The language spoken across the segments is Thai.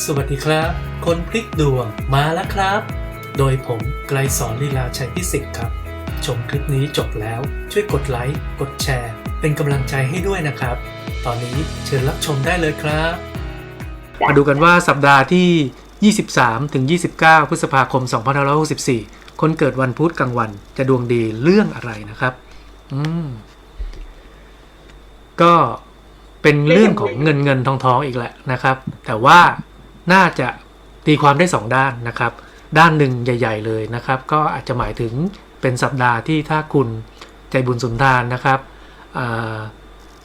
สวัสดีครับ คนพลิกดวงมาแล้วครับ โดยผมไกลสอนลีลาชัยพิสิทธิ์ครับ ชมคลิปนี้จบแล้วช่วยกดไลค์ กดแชร์ เป็นกำลังใจให้ด้วยนะครับ ตอนนี้เชิญรับชมได้เลยครับ มาดูกันว่าสัปดาห์ที่ 23 ถึง 29 พฤษภาคม 2564 คนเกิดวันพุธกลางวันจะดวงดีเรื่องอะไรนะครับ อืม ก็เป็นเรื่องของเงินเงินทองทองอีกแหละนะครับ แต่ว่า น่าจะตีความได้สองด้านนะครับ ด้านหนึ่งใหญ่ ๆ เลยนะครับ ก็อาจจะหมายถึงเป็นสัปดาห์ที่ถ้าคุณใจบุญสุนทานนะครับ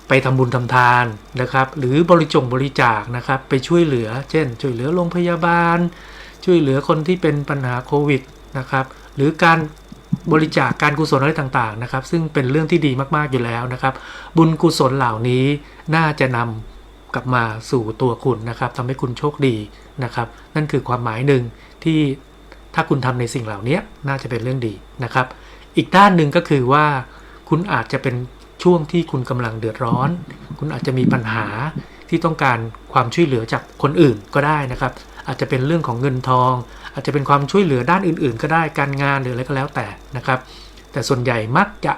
ไปทำบุญทำทานนะครับ หรือบริจงบริจาคนะครับ ไปช่วยเหลือ เช่น ช่วยเหลือโรงพยาบาล ช่วยเหลือคนที่เป็นปัญหาโควิดนะครับ หรือการบริจาคการกุศลอะไรต่างๆนะครับ ซึ่งเป็นเรื่องที่ดีมากๆอยู่แล้วนะครับ บุญกุศลเหล่านี้น่าจะนำ กลับมาสู่ตัวคุณนะครับทำให้คุณโชคดีนะครับ นั่นคือความหมายหนึ่งที่ถ้าคุณทำในสิ่งเหล่านี้น่าจะเป็นเรื่องดีนะครับ อีกด้านหนึ่งก็คือว่า คุณอาจจะเป็นช่วงที่คุณกำลังเดือดร้อน คุณอาจจะมีปัญหาที่ต้องการความช่วยเหลือจากคนอื่นก็ได้นะครับ อาจจะเป็นเรื่องของเงินทอง อาจจะเป็นความช่วยเหลือด้านอื่น ๆ ก็ได้การงานหรืออะไรก็แล้วแต่นะครับ แต่ส่วนใหญ่มักจะ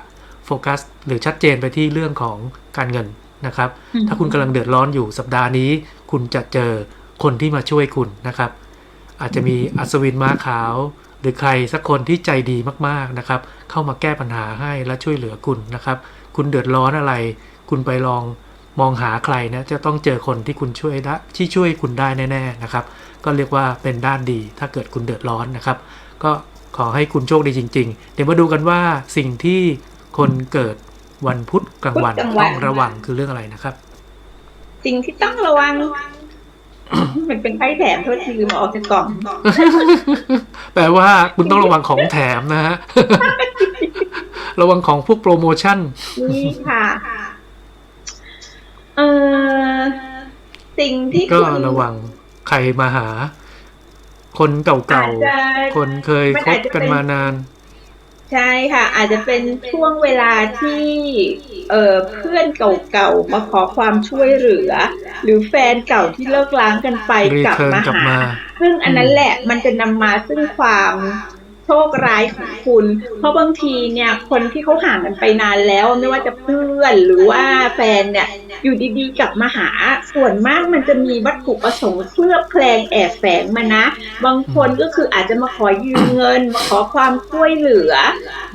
โฟกัสหรือชัดเจนไปที่เรื่องของการเงิน นะครับอืมถ้าคุณกำลังเดือดร้อนอยู่สัปดาห์นี้ คุณจะเจอคนที่มาช่วยคุณนะครับ อาจจะมีอัศวินม้าขาว หรือใครสักคนที่ใจดีมากๆนะครับ เข้ามาแก้ปัญหาให้และช่วยเหลือคุณนะครับ คุณเดือดร้อนอะไร คุณไปลองมองหาใครนะจะต้องเจอคนที่คุณช่วยได้ที่ช่วยคุณได้แน่ๆนะครับ ก็เรียกว่าเป็นด้านดีถ้าเกิดคุณเดือดร้อนนะครับ ก็ขอให้คุณโชคดีจริง ๆ เดี๋ยวมาดูกันว่าสิ่งที่คนเกิด วันพุธกลางวันพุธกลางวันต้องระวังคือเรื่องอะไรนะครับ สิ่งที่ต้องระวัง มันเป็นไพ่แถมโทษทีลืมเอาออกจากกล่อง แปลว่าคุณต้องระวังของแถมนะฮะ ระวังของพวกโปรโมชั่น นี่ค่ะ เออสิ่งที่ก็คุณระวังใครมาหา คนเก่าอาจจะๆคนเคยมันคอาบจจะกันเป็นมานาน ใช่ค่ะ อาจจะเป็นช่วงเวลาที่เออเพื่อนเก่าๆมาขอความช่วยเหลือ หรือแฟนเก่าที่เลิกล้างกันไปรีกลับเทิร์นมากลับหามาซึ่งอันนั้นแหละมันจะนำมาซึ่งความ โชคร้ายของคุณ เพราะบางทีเนี่ยคนที่เขาห่างกันไปนานแล้ว ไม่ว่าจะเพื่อนหรือว่าแฟนเนี่ยอยู่ดีๆกลับมาหา ส่วนมากมันจะมีวัตถุประสงค์เคลือบแคลงแอบแฝงมานะ บางคนก็คืออาจจะมาขอยืมเงินมาขอความช่วยเหลือ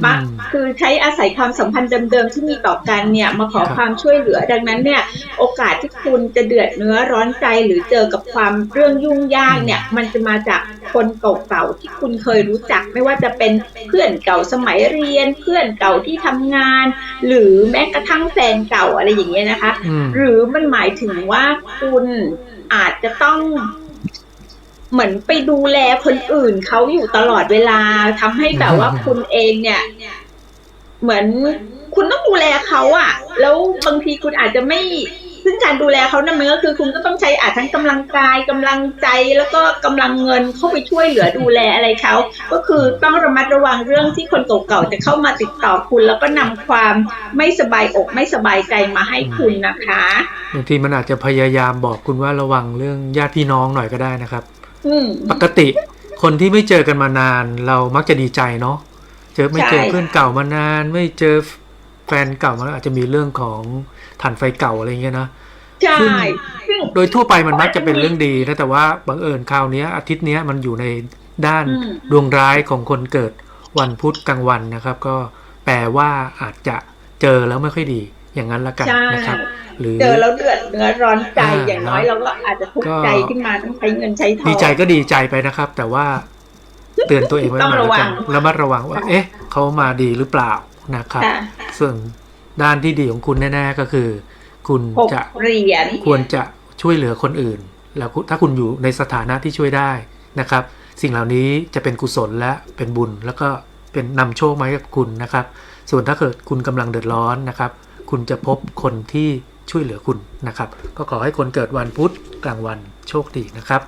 มาอืมคือใช้อาศัยความสัมพันธ์เดิมๆที่มีต่อกันเนี่ยมาขอครับความช่วยเหลือดังนั้นเนี่ยโอกาสที่คุณจะเดือดเนื้อร้อนใจหรือเจอกับความเรื่องยุ่งยากเนี่ยมันจะมาจาก คนเก่าๆที่คุณเคยรู้จัก ไม่ว่าจะเป็นเพื่อนเก่าสมัยเรียน เพื่อนเก่าที่ทำงาน หรือแม้กระทั่งแฟนเก่าอะไรอย่างเงี้ยนะคะอืมหรือมันหมายถึงว่าคุณอาจจะต้องเหมือนไปดูแลคนอื่นเขาอยู่ตลอดเวลาทำให้แบบว่าอืมคุณเองเนี่ย เหมือนคุณต้องดูแลเขาอะแล้วบางทีคุณอาจจะไม่ ซึ่งการดูแลเขานั่นมันก็คือ คุณก็ต้องใช้อาจทั้งกำลังกายกำลังใจแล้วก็กำลังเงินเข้าไปช่วยเหลือดูแลอะไรเขาก็คือต้องระมัดระวังเรื่องที่คนเก่าๆจะเข้ามาติดต่อคุณ แล้วก็นำความไม่สบายอกไม่สบายใจมาให้คุณนะคะบางทีมันอาจจะพยายามบอกคุณว่าระวังเรื่องญาติพี่น้องหน่อยก็ได้นะครับอืมปกติคนที่ไม่เจอกันมานาน เรามักจะดีใจเนาะเจอไม่เจอใช่เพื่อนเก่ามานาน ไม่เจอแฟนเก่ามันอาจจะมีเรื่องของ ถ่านไฟเก่าอะไรเงี้ยนะใช่ซึ่งซึ่งโดยทั่วไปมันมักจะเป็นเรื่องดีนะแต่ว่าบังเอิญคราวเนี้ยอาทิตย์เนี้ยมันอยู่ในด้านอืมดวงร้ายของคนเกิดวันพุธกลางวันนะครับ ก็แปลว่าอาจจะเจอแล้วไม่ค่อยดีอย่างนั้นละกันใช่นะครับ หรือเจอแล้วเดือดเนื้อร้อนใจอ่าอย่างน้อยเราก็อาจจะทุกข์ก็ใจขึ้นมาต้องใช้เงินใช้ทองดีใจก็ดีใจไปนะครับ แต่ว่าเตือนตัวเองไว้หต้องน่อยระแล้ววักังนระมัดระวังว่า เอ๊ะเขามาดีหรือเปล่านะครับค่ะส่วน ด้านที่ดีของคุณแน่ๆก็คือ คุณหกจะเหรียญควรจะช่วยเหลือคนอื่น แล้วคุณถ้าคุณอยู่ในสถานะที่ช่วยได้นะครับ สิ่งเหล่านี้จะเป็นกุศลและเป็นบุญ แล้วก็เป็นนำโชคมาให้กับคุณนะครับ ส่วนถ้าเกิดคุณกำลังเดือดร้อนนะครับ คุณจะพบคนที่ช่วยเหลือคุณนะครับ ก็ขอให้คนเกิดวันพุธกลางวันโชคดีนะครับ